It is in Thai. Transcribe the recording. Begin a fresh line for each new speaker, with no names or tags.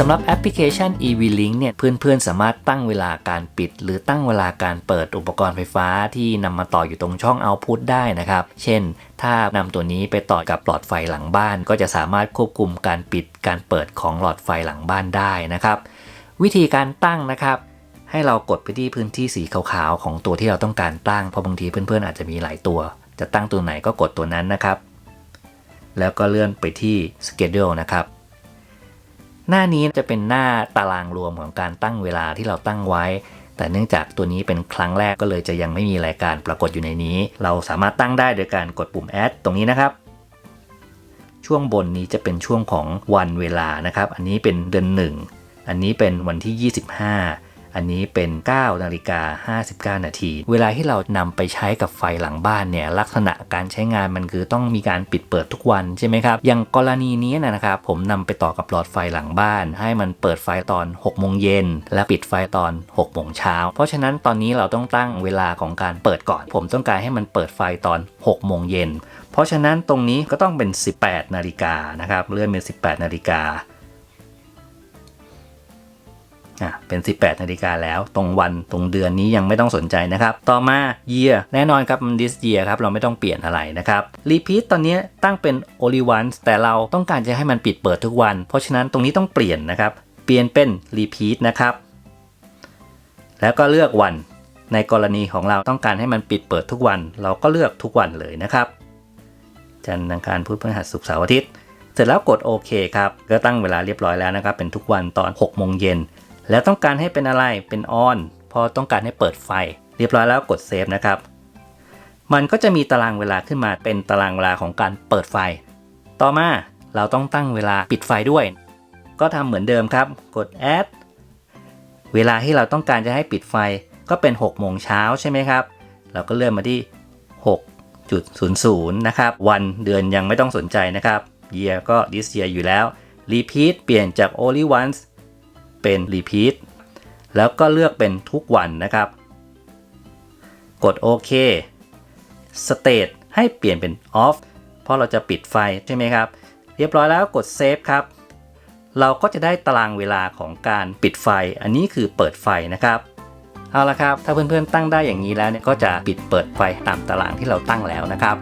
สำหรับแอปพลิเคชัน EV-Link เนี่ยเพื่อนๆ สามารถตั้งเวลาการปิด หรือตั้งเวลาการเปิดอุปกรณ์ไฟฟ้าที่นำมาต่ออยู่ตรงช่อง Output ได้นะครับ เช่น ถ้านำตัวนี้ไปต่อกับหลอดไฟหลังบ้าน ก็จะสามารถควบคุมการปิดการเปิดของหลอดไฟหลังบ้านได้นะครับ วิธีการตั้งนะครับให้เรากดไปที่พื้นที่สีขาวๆของตัวที่เราต้องการตั้ง เพราะบางทีเพื่อนๆอาจจะมีหลายตัว จะตั้งตัวไหนก็กดตัวนั้นนะครับ แล้วก็เลื่อนไปที่ schedule นะครับ หน้านี้จะเป็นหน้าตารางรวมของการตั้งเวลาที่เราตั้งไว้ แต่เนื่องจากตัวนี้เป็นครั้งแรกก็เลยจะยังไม่มีรายการปรากฏอยู่ในนี้ เราสามารถตั้งได้โดยการกดปุ่ม add ตรงนี้นะครับ ช่วงบนนี้จะเป็นช่วงของวันเวลานะครับ อันนี้เป็นเดือนหนึ่งอันนี้เป็นวันที่ 25 อันนี้เป็น9นาฬิกา59 นาที เวลาที่เรานำไปใช้กับไฟหลังบ้านเนี่ยลักษณะการใช้งานมันคือต้องมีการปิดเปิดทุกวันใช่ไหมครับ อย่างกรณีนี้นะครับผมนำไปต่อกับหลอดไฟหลังบ้าน ให้มันเปิดไฟตอน6โมงเย็นและปิดไฟตอน6โมงเช้าเพราะฉะนั้นตอนนี้เราต้องตั้งเวลาของการเปิดก่อน ผมต้องการให้มันเปิดไฟตอน6โมงเย็นเพราะฉะนั้นตรงนี้ก็ต้องเป็น 18 นาฬิกานะครับเลื่อนเป็น 18 นาฬิกา อะเป็น 18 นาฬิกาแล้ว ตรงวันตรงเดือนนี้ยังไม่ต้องสนใจนะครับ ต่อมา year แน่นอนครับมัน this year ครับเราไม่ต้องเปลี่ยนอะไรนะครับ repeat ตอนนี้ตั้งเป็น only once แต่เราต้องการจะให้มันปิดเปิดทุกวัน เพราะฉะนั้นตรงนี้ต้องเปลี่ยนนะครับ เปลี่ยนเป็น repeat นะครับ แล้วก็เลือกวัน ในกรณีของเราต้องการให้มันปิดเปิดทุกวัน เราก็เลือกทุกวันเลยนะครับ จันทร์อังคารพุธพฤหัสศุกร์เสาร์อาทิตย์ เสร็จแล้วกดโอเคครับ ก็ตั้งเวลาเรียบร้อยแล้วนะครับ เป็นทุกวันตอน6โมงเย็น แล้วต้องการให้เป็นอะไรเป็นออนพอต้องการให้เปิดไฟ เรียบร้อยแล้วกดเซฟนะครับ มันก็จะมีตารางเวลาขึ้นมาเป็นตารางเวลาของการเปิดไฟ ต่อมาเราต้องตั้งเวลาปิดไฟด้วย ก็ทำเหมือนเดิมครับ กด add เวลาที่เราต้องการจะให้ปิดไฟก็เป็น 6 โมงเช้าใช่ไหมครับ เราก็เลื่อนมาที่ 6.00 นะครับ วันเดือนยังไม่ต้องสนใจนะครับ year ก็ this year อยู่แล้ว repeat เปลี่ยนจาก only once เป็น repeat แล้วก็เลือกเป็นทุกวันนะครับ กดโอเค state ให้เปลี่ยนเป็น off เพราะเราจะปิดไฟใช่ไหมครับ เรียบร้อยแล้วกด save ครับ เราก็จะได้ตารางเวลาของการปิดไฟ อันนี้คือเปิดไฟนะครับเอาละครับ ถ้าเพื่อนๆตั้งได้อย่างนี้แล้วเนี่ยก็จะปิดเปิดไฟตามตารางที่เราตั้งแล้วนะครับ